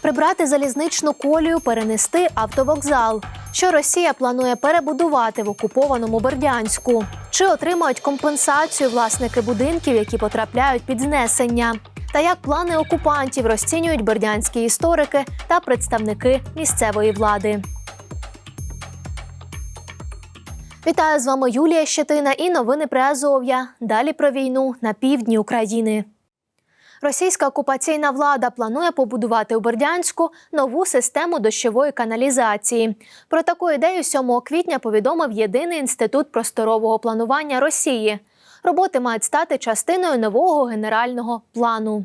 Прибрати залізничну колію, перенести автовокзал. Що Росія планує перебудувати в окупованому Бердянську? Чи отримають компенсацію власники будинків, які потрапляють під знесення? Та як плани окупантів розцінюють бердянські історики та представники місцевої влади? Вітаю з вами Юлія Щетина і новини про Азов'я. Далі про війну на півдні України. Російська окупаційна влада планує побудувати у Бердянську нову систему дощової каналізації. Про таку ідею 7 квітня повідомив єдиний інститут просторового планування Росії. Роботи мають стати частиною нового генерального плану.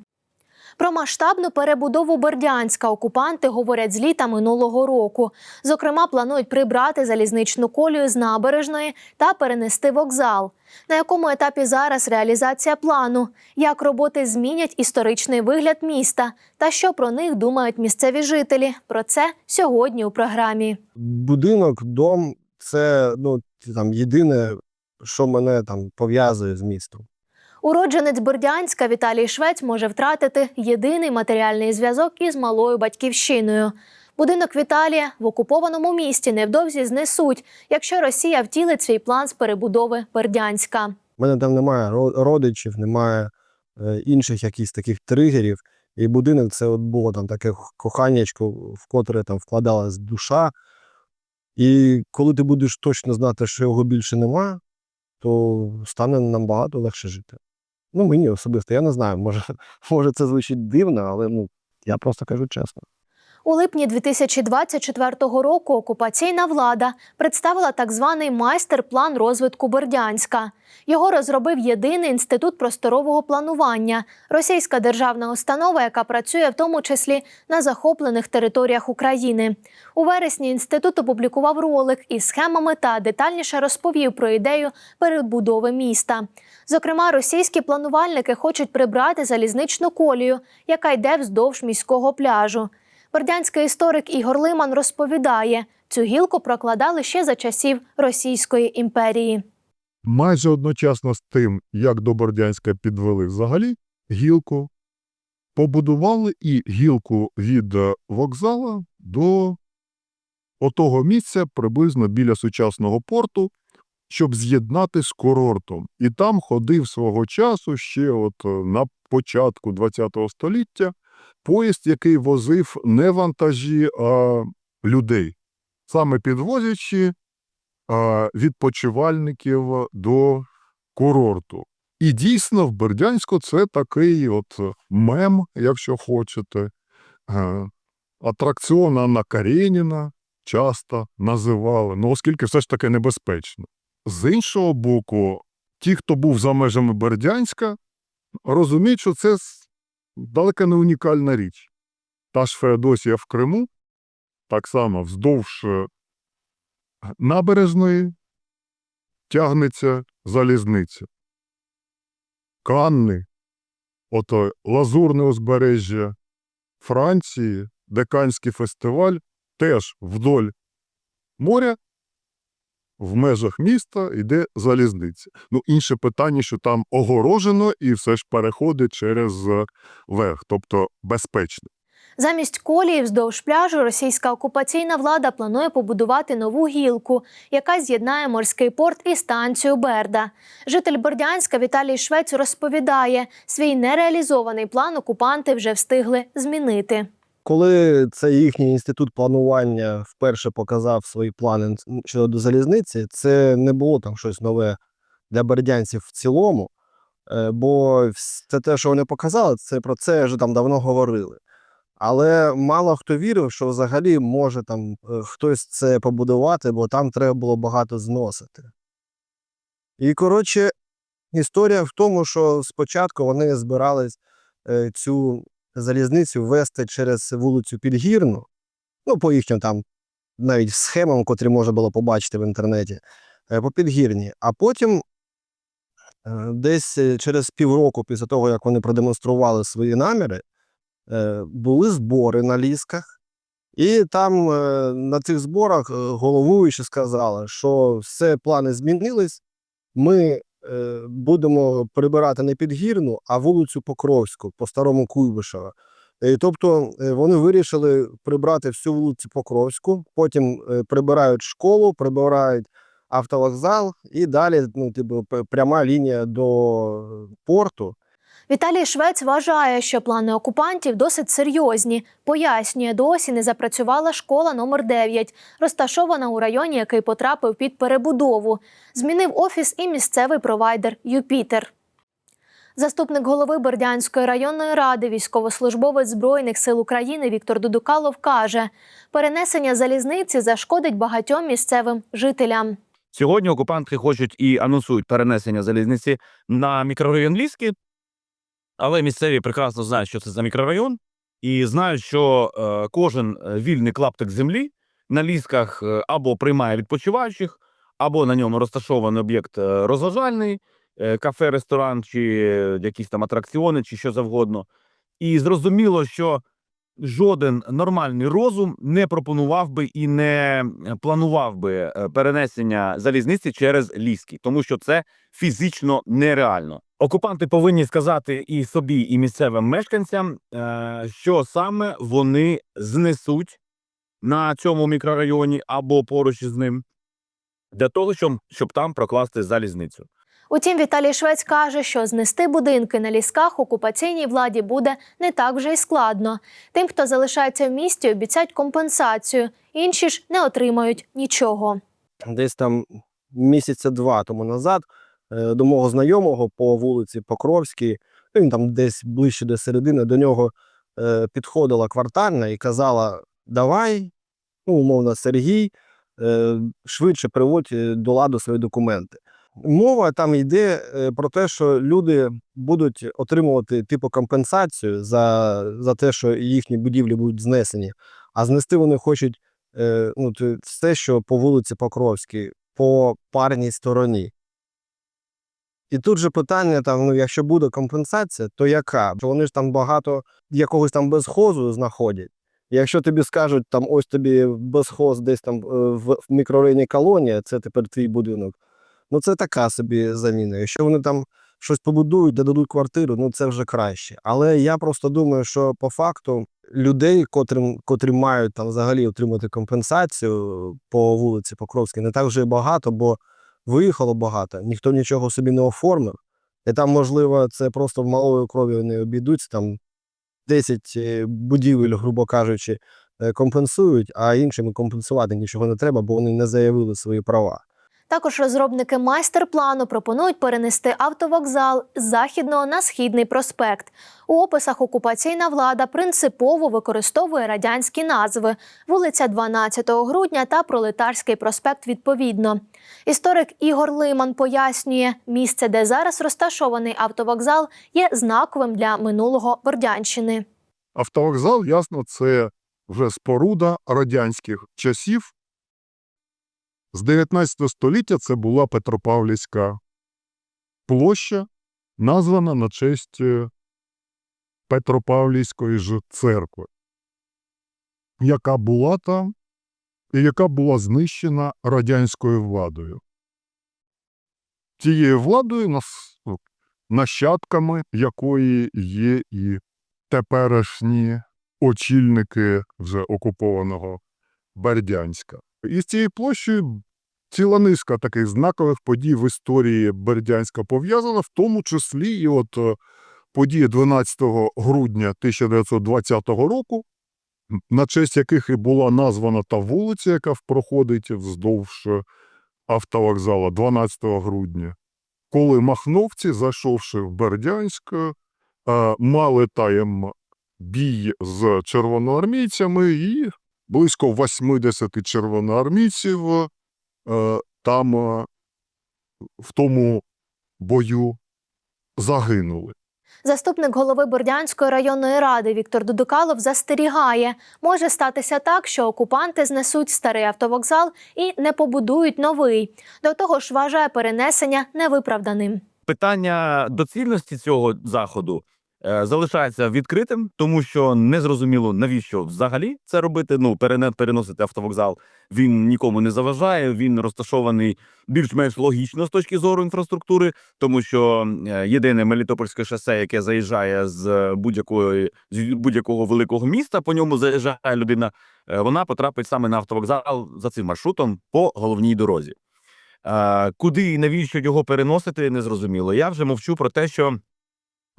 Про масштабну перебудову Бердянська окупанти говорять з літа минулого року. Зокрема, планують прибрати залізничну колію з набережної та перенести вокзал. На якому етапі зараз реалізація плану, як роботи змінять історичний вигляд міста та що про них думають місцеві жителі? Про це сьогодні у програмі. Будинок, дом це ну, там, єдине, що мене там пов'язує з містом. Уродженець Бердянська Віталій Швець може втратити єдиний матеріальний зв'язок із малою батьківщиною. Будинок Віталія в окупованому місті невдовзі знесуть, якщо Росія втілить свій план з перебудови Бердянська. У мене там немає родичів, немає е, інших якихось таких тригерів. І будинок це от було там таке коханнячко, в котре там вкладалась душа. І коли ти будеш точно знати, що його більше нема, то стане набагато легше жити. Ну, мені особисто, я не знаю, може, може це звучить дивно, але ну, я просто кажу чесно. У липні 2024 року окупаційна влада представила так званий майстер-план розвитку Бердянська. Його розробив єдиний інститут просторового планування, російська державна установа, яка працює в тому числі на захоплених територіях України. У вересні інститут опублікував ролик із схемами та детальніше розповів про ідею перебудови міста. Зокрема, російські планувальники хочуть прибрати залізничну колію, яка йде вздовж міського пляжу. Бердянський історик Ігор Лиман розповідає, цю гілку прокладали ще за часів Російської імперії. Майже одночасно з тим, як до Бордянська підвели взагалі гілку, побудували і гілку від е, вокзала до отого місця приблизно біля сучасного порту, щоб з'єднати з курортом. І там ходив свого часу ще от е, на початку ХХ століття поїзд, який возив не вантажі, а людей, саме підвозячи а, відпочивальників до курорту. І дійсно в Бердянську це такий от мем, якщо хочете. Е, Атракціон Анна Кареніна часто називали, ну оскільки все ж таки небезпечно. З іншого боку, ті, хто був за межами Бердянська, розуміють, що це далеко не унікальна річ. Та ж Феодосія в Криму, так само вздовж е, набережної тягнеться залізниця. Канни, ото Лазурне узбережжя Франції, Деканський фестиваль теж вдоль моря в межах міста йде залізниця. Ну, інше питання, що там огорожено і все ж переходить через е, верх, тобто безпечно. Замість колії вздовж пляжу російська окупаційна влада планує побудувати нову гілку, яка з'єднає морський порт і станцію Берда. Житель Бердянська Віталій Швець розповідає, свій нереалізований план окупанти вже встигли змінити. Коли цей їхній інститут планування вперше показав свої плани щодо залізниці, це не було там щось нове для бердянців в цілому. Е, Бо все те, що вони показали, це про це вже там давно говорили. Але мало хто вірив, що взагалі може там е, хтось це побудувати, бо там треба було багато зносити. І коротше, історія в тому, що спочатку вони збирались е, цю залізницю вести через вулицю Підгірну, ну, по їхнім там навіть схемам, котрі можна було побачити в інтернеті, е, по Підгірні. А потім, е, десь е, через півроку після того, як вони продемонстрували свої наміри, були збори на лісках. І там на цих зборах головуючі сказали, що все плани змінились. Ми будемо прибирати не підгірну, а вулицю Покровську по старому Куйбишева. Е, Тобто е, вони вирішили прибрати всю вулицю Покровську, потім е, прибирають школу, прибирають автовокзал і далі ну, типу, пряма лінія до порту. Віталій Швець вважає, що плани окупантів досить серйозні. Пояснює, досі не запрацювала школа номер 9 розташована у районі, який потрапив під перебудову. Змінив офіс і місцевий провайдер Юпітер. Заступник голови Бердянської районної ради, військовослужбовець Збройних сил України Віктор Дудукалов каже, перенесення залізниці зашкодить багатьом місцевим жителям. Сьогодні окупанти хочуть і анонсують перенесення залізниці на мікрорайон Ліски, але місцеві прекрасно знають, що це за мікрорайон, і знають, що е, кожен е, вільний клаптик землі на лісках е, або приймає відпочиваючих, або на ньому розташований об'єкт е, розважальний, е, кафе, ресторан, чи якісь там атракціони, чи що завгодно. І зрозуміло, що жоден нормальний розум не пропонував би і не планував би перенесення залізниці через ліски, тому що це фізично нереально. Окупанти повинні сказати і собі, і місцевим мешканцям, е, що саме вони знесуть на цьому мікрорайоні або поруч із ним, для того, щоб, щоб там прокласти залізницю. Утім, Віталій Швець каже, що знести будинки на лісках окупаційній владі буде не так вже й складно. Тим, хто залишається в місті, обіцяють компенсацію, інші ж не отримають нічого. Десь там місяця два тому назад до мого знайомого по вулиці Покровській, ну, він там десь ближче до середини, до нього е, підходила квартальна і казала: Давай, ну, умовно, Сергій, е, швидше приводь е, до ладу свої документи. Мова там йде е, про те, що люди будуть отримувати типу компенсацію за, за те, що їхні будівлі будуть знесені, а знести вони хочуть е, ну, все, що по вулиці Покровській, по парній стороні. І тут же питання: там, ну, якщо буде компенсація, то яка? Бо вони ж там багато якогось там безхозу знаходять. Якщо тобі скажуть, там ось тобі безхоз десь там е, в, мікрорайоні колонія, це тепер твій будинок. Ну це така собі заміна. Якщо вони там щось побудують, де дадуть квартиру, ну це вже краще. Але я просто думаю, що по факту людей, котрим, котрі мають там взагалі отримати компенсацію по вулиці Покровській, не так вже і багато, бо виїхало багато, ніхто нічого собі не оформив. І там, можливо, це просто в малою кров'ю не обійдуться, там 10 е, будівель, грубо кажучи, е, компенсують, а іншим компенсувати нічого не треба, бо вони не заявили свої права. Також розробники майстер-плану пропонують перенести автовокзал з західного на східний проспект. У описах окупаційна влада принципово використовує радянські назви: вулиця 12 грудня та Пролетарський проспект. Відповідно, історик Ігор Лиман пояснює, місце, де зараз розташований автовокзал, є знаковим для минулого Бордянщини. Автовокзал, ясно, це вже споруда радянських часів. З 19 століття це була Петропавлівська площа, названа на честь е, Петропавлівської ж церкви, яка була там і яка була знищена радянською владою. Тією владою, нащадками якої є і теперішні очільники вже окупованого Бердянська. І з цією площею ціла низка таких знакових подій в історії Бердянська пов'язана, в тому числі і от е, події 12 грудня 1920 року, на честь яких і була названа та вулиця, яка проходить вздовж е, автовокзала 12 грудня, коли махновці, зайшовши в Бердянськ, е, мали таєм бій з червоноармійцями, і близько 80 червоноармійців там е, в тому бою загинули. Заступник голови Бордянської районної ради Віктор Дудукалов застерігає, може статися так, що окупанти знесуть старий автовокзал і не побудують новий. До того ж, вважає перенесення невиправданим. питання доцільності цього заходу е, залишається відкритим, тому що не зрозуміло, навіщо взагалі це робити. Ну, перене- переносити автовокзал він нікому не заважає. Він розташований більш-менш логічно з точки зору інфраструктури, тому що е, єдине Мелітопольське шосе, яке заїжджає з будь-якої з будь-якого великого міста, по ньому заїжджає людина. е, Вона потрапить саме на автовокзал за цим маршрутом по головній дорозі. Е, Куди і навіщо його переносити, незрозуміло. Я вже мовчу про те, що е,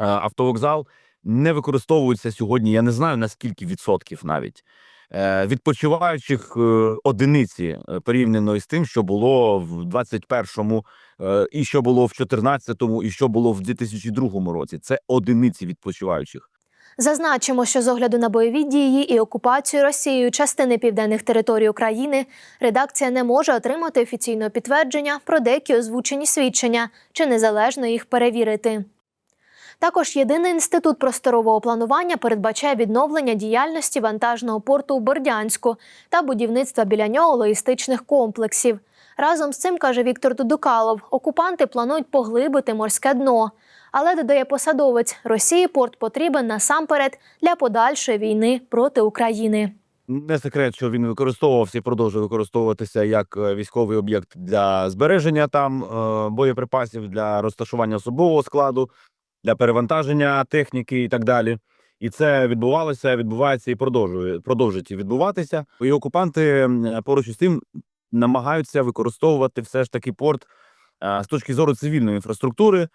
автовокзал не використовується сьогодні. Я не знаю на скільки відсотків навіть. Е, Відпочиваючих е, одиниці е, порівняно із тим, що було в 21-му, е, і що було в 14-му, і що було в 2002 році. Це одиниці відпочиваючих. Зазначимо, що з огляду на бойові дії і окупацію Росією частини південних територій України редакція не може отримати офіційного підтвердження про деякі озвучені свідчення чи незалежно їх перевірити. Також єдиний інститут просторового планування передбачає відновлення діяльності вантажного порту у Бердянську та будівництва біля нього логістичних комплексів. Разом з цим каже Віктор Дудукалов, окупанти планують поглибити морське дно. Але додає посадовець, Росії порт потрібен насамперед для подальшої війни проти України. Не секрет, що він використовувався і продовжує використовуватися як е, військовий об'єкт для збереження там е, боєприпасів, для розташування особового складу, для перевантаження техніки і так далі. І це відбувалося, відбувається і продовжує продовжить відбуватися. І окупанти поруч із тим намагаються використовувати все ж таки порт з точки зору цивільної інфраструктури,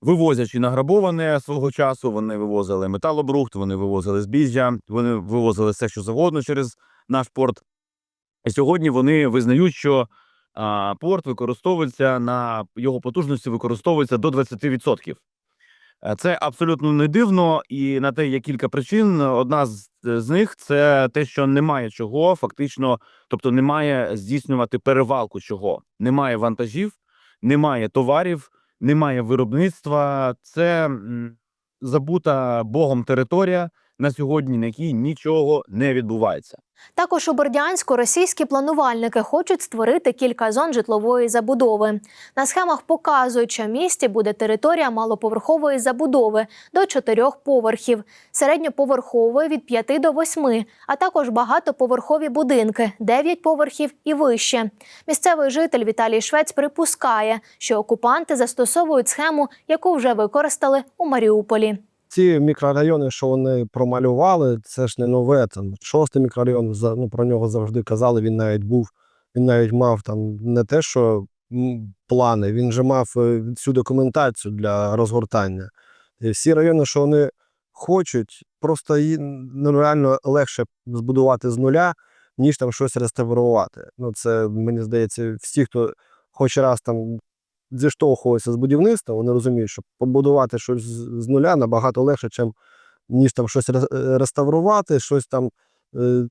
вивозячи награбоване свого часу. Вони вивозили металобрухт, вони вивозили збіжжя, вони вивозили все, що завгодно через наш порт. І сьогодні вони визнають, що порт використовується на його потужності використовується до 20%. Е, Це абсолютно не дивно, і на те є кілька причин. Одна з, з них це те, що немає чого, фактично, тобто немає здійснювати перевалку чого. Немає вантажів, немає товарів, немає виробництва. Це забута Богом територія на сьогодні, на якій нічого не відбувається. Також у Бердянську російські планувальники хочуть створити кілька зон житлової забудови. На схемах показують, що в місті буде територія малоповерхової забудови до чотирьох поверхів, середньоповерхової від 5 до 8, а також багатоповерхові будинки 9 поверхів і вище. Місцевий житель Віталій Швець припускає, що окупанти застосовують схему, яку вже використали у Маріуполі. Ці мікрорайони, що вони промалювали, це ж не нове. Там шостий мікрорайон ну, про нього завжди казали. Він навіть був, він навіть мав там не те, що плани, він же мав е, всю документацію для розгортання. І всі райони, що вони хочуть, просто їй ну, легше збудувати з нуля, ніж там щось реставрувати. Ну, це мені здається, всі, хто хоч раз там зіштовхувався з будівництвом, вони розуміють, що побудувати щось з нуля набагато легше, чим, ніж там щось реставрувати, щось там е,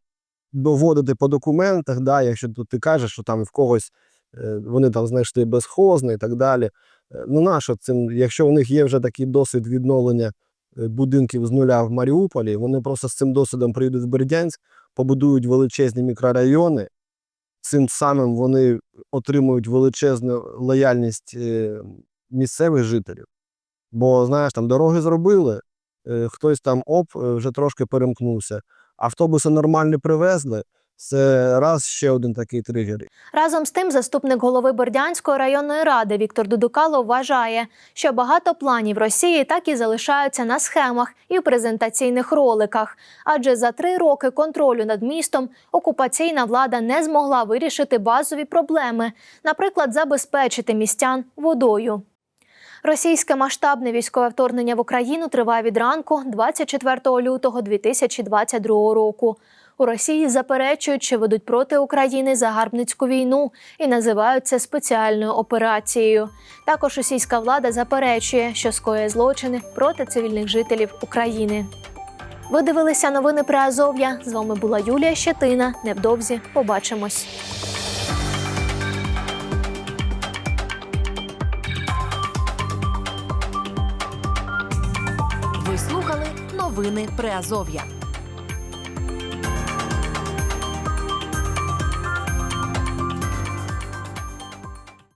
доводити по документах. Да, якщо ти кажеш, що там в когось е, вони там знайшли безхозне і так далі. Е, Ну, нащо цим, якщо у них є вже такий досвід відновлення будинків з нуля в Маріуполі, вони просто з цим досвідом приїдуть в Бердянськ, побудують величезні мікрорайони. Цим самим вони отримують величезну лояльність е, місцевих жителів. Бо, знаєш, там дороги зробили, е, хтось там оп, е, вже трошки перемкнувся. Автобуси нормальні привезли. Це раз ще один такий тригер. Разом з тим, заступник голови Бердянської районної ради Віктор Дудукало вважає, що багато планів Росії так і залишаються на схемах і в презентаційних роликах. Адже за три роки контролю над містом окупаційна влада не змогла вирішити базові проблеми, наприклад, забезпечити містян водою. Російське масштабне військове вторгнення в Україну триває від ранку 24 лютого 2022 року. У Росії заперечують, що ведуть проти України загарбницьку війну і називають це спеціальною операцією. Також російська влада заперечує, що скоює злочини проти цивільних жителів України. Ви дивилися новини про Азов'я. З вами була Юлія Щетина. Невдовзі побачимось. Ви слухали новини Приазов'я.